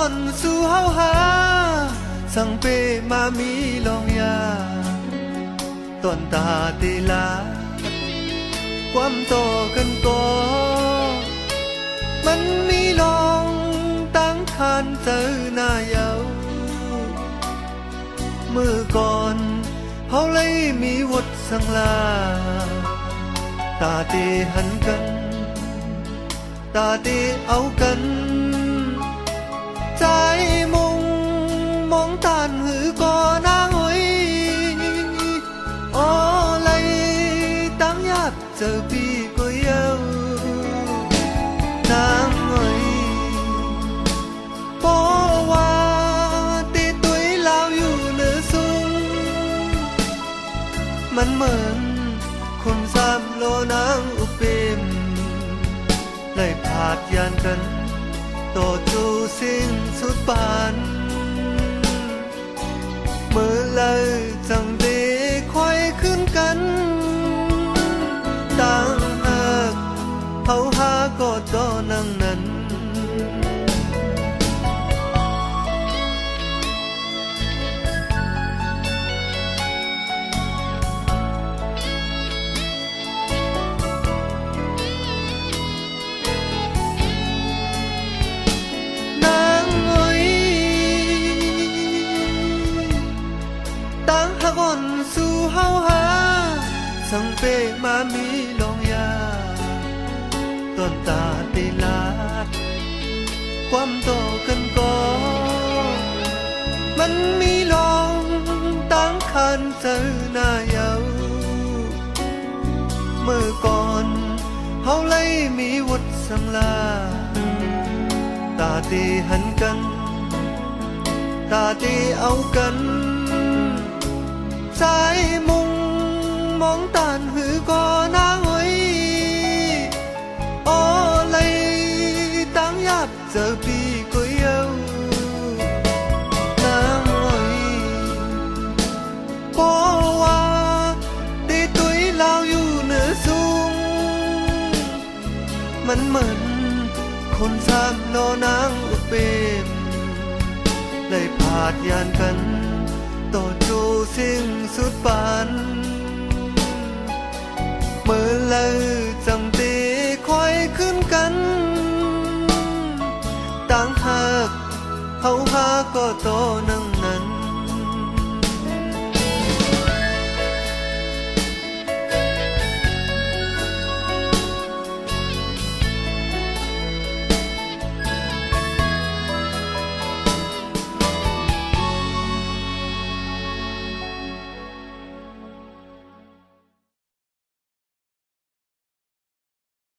อนสู่เฮาหาสังเปมามีลองยาตอนตาเตลาความต่อกันก็มันมีลองตั้ หือก่อนางเอ้ยโอ้เลยตั้งยากเจอพี่ก็เยานางเอ้ยเพราะว่าตีตุยลาวอยู่เหนือสูงมันเหมือนคนสามโลนางอุเปมเลยผาดยานกันต่อจูสิ้นสุดปาน อ ปมามีลองยาต้นตาตีลาด ความต่อกันก็มันมีลองตั้งคันเจอหน้าเยาเมื่อก่อนเฮาเลยมีวุฒิสังลา ตาตีหันกัน ตาตีเอากันใจมุงมองตา ตั้งยับเจอพี่ก็เยานางเอ้ยเพราะว่าตีตุยลาวอยู่เหนือสูงมันเหมือนคนสามโลนางอุเปมเลยผาดยานกันต่อจูสิ้นสุดปานเมื่อเลยางหากเฮาหาก็โตนัง